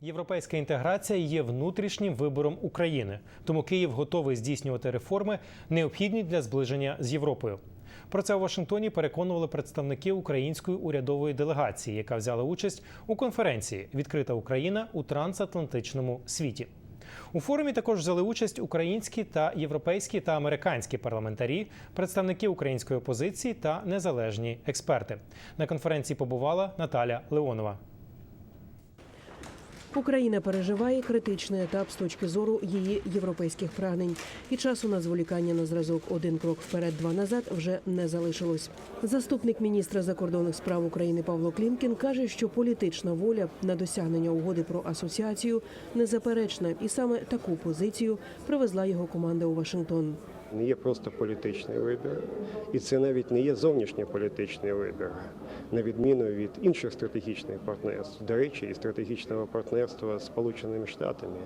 Європейська інтеграція є внутрішнім вибором України, тому Київ готовий здійснювати реформи, необхідні для зближення з Європою. Про це у Вашингтоні переконували представники української урядової делегації, яка взяла участь у конференції Відкрита Україна у трансатлантичному світі. У форумі також взяли участь українські та європейські та американські парламентарі, представники української опозиції та незалежні експерти. На конференції побувала Наталя Леонова. Україна переживає критичний етап з точки зору її європейських прагнень, і часу на зволікання на зразок один крок вперед, два назад вже не залишилось. Заступник міністра закордонних справ України Павло Клімкін каже, що політична воля на досягнення угоди про асоціацію незаперечна, і саме таку позицію привезла його команда у Вашингтон. Не є просто політичний вибір, і це навіть не є зовнішньополітичний вибір, на відміну від інших стратегічних партнерств, до речі, і стратегічного партнерства з Сполученими Штатами.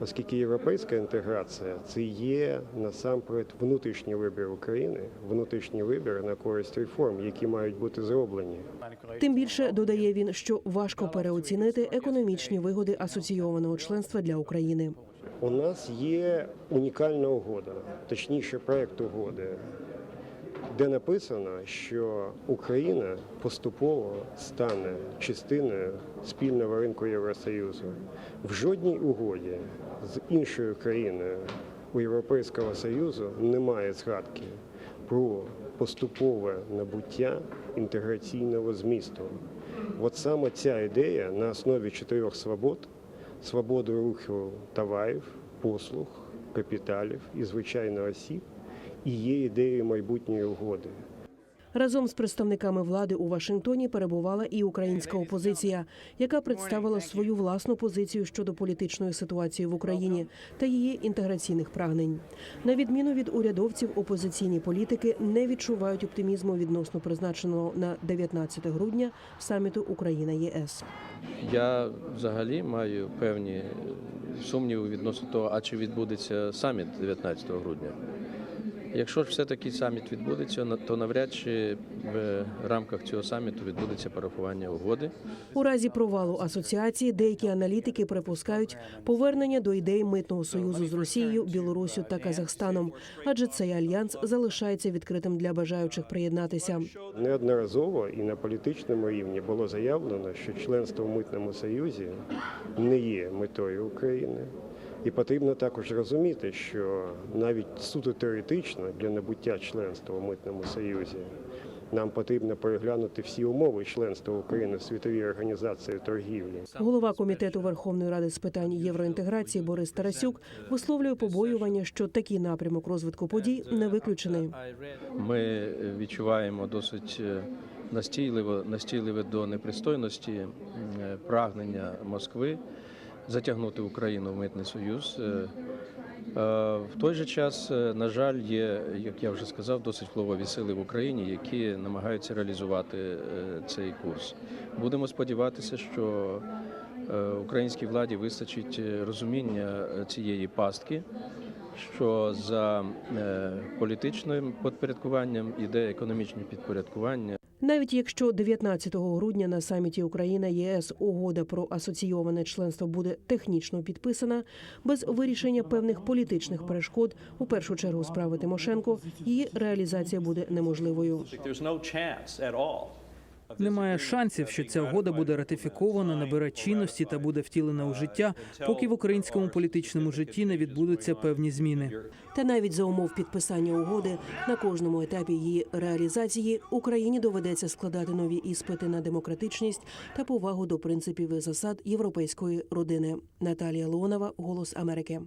Оскільки європейська інтеграція це є насамперед внутрішній вибір України, внутрішній вибір на користь реформ, які мають бути зроблені. Тим більше додає він, що важко переоцінити економічні вигоди асоційованого членства для України. У нас є унікальна угода, точніше, проект угоди, де написано, що Україна поступово стане частиною спільного ринку Євросоюзу. В жодній угоді з іншою країною у Європейського Союзу немає згадки про поступове набуття інтеграційного змісту. От саме ця ідея на основі чотирьох свобод свободу руху товарів, послуг, капіталів і звичайно осіб і є ідеєю майбутньої угоди. Разом з представниками влади у Вашингтоні перебувала і українська опозиція, яка представила свою власну позицію щодо політичної ситуації в Україні та її інтеграційних прагнень. На відміну від урядовців, опозиційні політики не відчувають оптимізму відносно призначеного на 19 грудня саміту Україна ЄС. Я взагалі маю певні сумніви відносно того, а чи відбудеться саміт 19 грудня. Якщо ж все-таки саміт відбудеться, на- то навряд чи в рамках цього саміту відбудеться парафування угоди. У разі провалу асоціації деякі аналітики припускають повернення до ідеї митного союзу з Росією, Білоруссю та Казахстаном, адже цей альянс залишається відкритим для бажаючих приєднатися. Неодноразово і на політичному рівні було заявлено, що членство в митному союзі не є метою України. І потрібно також розуміти, що навіть суто теоретично для набуття членства в митному союзі нам потрібно переглянути всі умови членства України в світовій організації торгівлі. Голова комітету Верховної Ради з питань євроінтеграції Борис Тарасюк висловлює побоювання, що такий напрямок розвитку подій не виключений. Ми відчуваємо досить е, настійливо, настійливе до непристойності е, прагнення Москви затягнути Україну в митний союз. Е, е, В той же час, е, на жаль, є, як я вже сказав, досить впливові сили в Україні, які намагаються реалізувати цей курс. Будемо сподіватися, що українській владі вистачить розуміння цієї пастки, що за політичним підпорядкуванням іде економічне підпорядкування. Навіть якщо 19 грудня на саміті Україна ЄС угода про асоційоване членство буде технічно підписана, без вирішення певних політичних перешкод, у першу чергу справи Тимошенко, її реалізація буде неможливою. Немає шансів, що ця угода буде ратифікована, набере чинності та буде втілена у життя, поки в українському політичному житті не відбудуться певні зміни. Та навіть за умов підписання угоди на кожному етапі її реалізації Україні доведеться складати нові іспити на демократичність та повагу до принципів і засад європейської родини. Наталія Леонова, Голос Америки.